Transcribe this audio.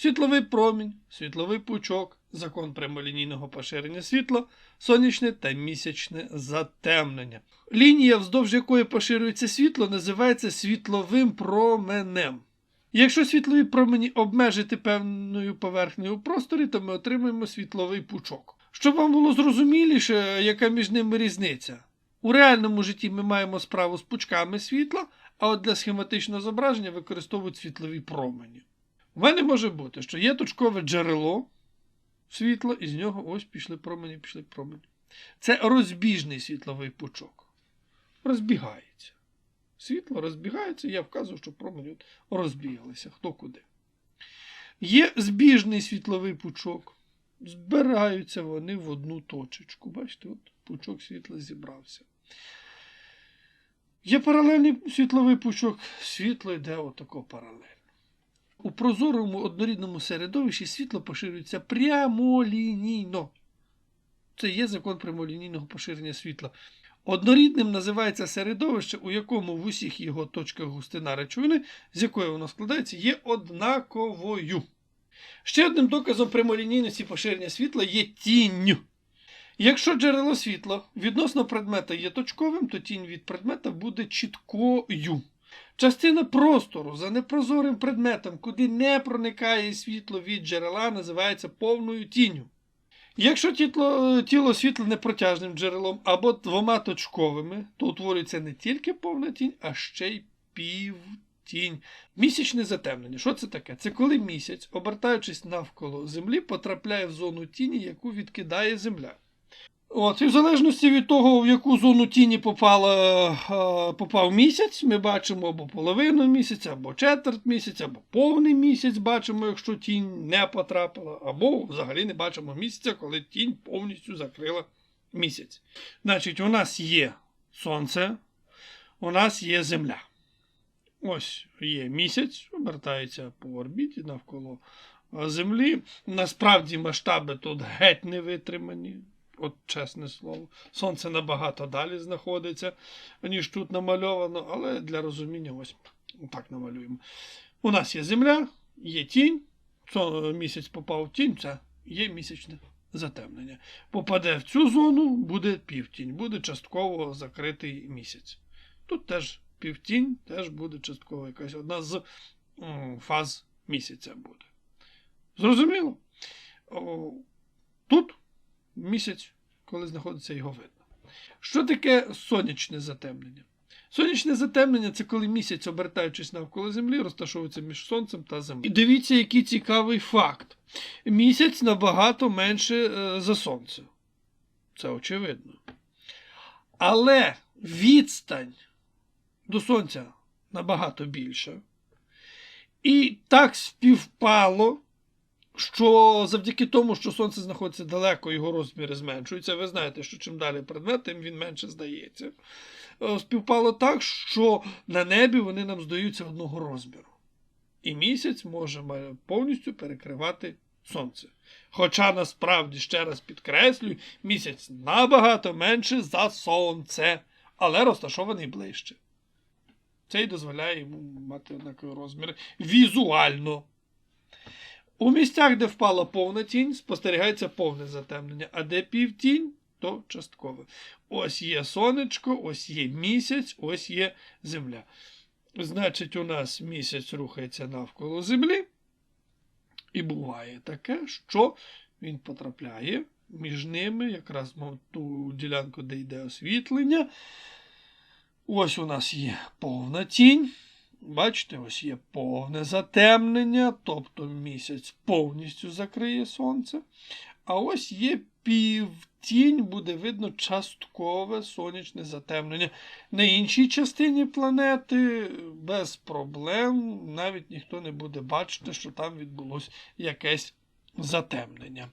Світловий промінь, світловий пучок, закон прямолінійного поширення світла, сонячне та місячне затемнення. Лінія, вздовж якої поширюється світло, називається світловим променем. Якщо світлові промені обмежити певною поверхнею просторі, то ми отримаємо світловий пучок. Щоб вам було зрозуміліше, яка між ними різниця. У реальному житті ми маємо справу з пучками світла, а от для схематичного зображення використовують світлові промені. У мене може бути, що є точкове джерело світла, і з нього ось пішли промені, пішли промені. Це розбіжний світловий пучок. Розбігається. Світло розбігається, я вказую, що промені розбігалися, хто куди. Є збіжний світловий пучок. Збираються вони в одну точечку. Бачите, от пучок світла зібрався. Є паралельний світловий пучок, світло йде отако паралельно. У прозорому однорідному середовищі світло поширюється прямолінійно. Це є закон прямолінійного поширення світла. Однорідним називається середовище, у якому в усіх його точках густина речовини, з якої воно складається, є однаковою. Ще одним доказом прямолінійності поширення світла є тінь. Якщо джерело світла відносно предмета є точковим, то тінь від предмета буде чіткою. Частина простору за непрозорим предметом, куди не проникає світло від джерела, називається повною тінню. Якщо тіло, тіло світлене протяжним джерелом або двома точковими, то утворюється не тільки повна тінь, а ще й півтінь. Місячне затемнення. Що це таке? Це коли місяць, обертаючись навколо Землі, потрапляє в зону тіні, яку відкидає Земля. От, і в залежності від того, в яку зону тіні попала, е, попав місяць, ми бачимо або половину місяця, або четверть місяця, або повний місяць бачимо, якщо тінь не потрапила, або взагалі не бачимо місяця, коли тінь повністю закрила місяць. Значить, у нас є сонце, у нас є земля. Ось є місяць, обертається по орбіті навколо е, Землі. Насправді масштаби тут геть не витримані. От чесне слово, сонце набагато далі знаходиться, ніж тут намальовано, але для розуміння ось так намалюємо. У нас є земля, є тінь, сон- місяць попав в тінь, це є місячне затемнення. Попаде в цю зону, буде півтінь, буде частково закритий місяць. Тут теж півтінь, теж буде частково якась одна з фаз місяця буде. Зрозуміло? Тут місяць, коли знаходиться його видно. Що таке сонячне затемнення? Сонячне затемнення це коли місяць, обертаючись навколо Землі, розташовується між Сонцем та Землею. І дивіться, який цікавий факт. Місяць набагато менше е, за Сонце. Це очевидно. Але відстань до Сонця набагато більша. І так співпало, що завдяки тому, що сонце знаходиться далеко, його розміри зменшуються. Ви знаєте, що чим далі предмет, тим він менше здається. Е, Співпало так, що на небі вони нам здаються одного розміру. І місяць може повністю перекривати сонце. Хоча насправді, ще раз підкреслюю, місяць набагато менше за сонце, але розташований ближче. Це й дозволяє йому мати однакові розміри візуально. У місцях, де впала повна тінь, спостерігається повне затемнення, а де півтінь, то часткове. Ось є сонечко, ось є місяць, ось є земля. Значить, у нас місяць рухається навколо землі. І буває таке, що він потрапляє між ними, якраз в ту ділянку, де йде освітлення. Ось у нас є повна тінь. Бачите, ось є повне затемнення, тобто місяць повністю закриє сонце. А ось є півтінь, буде видно часткове сонячне затемнення. На іншій частині планети без проблем навіть ніхто не буде бачити, що там відбулось якесь затемнення.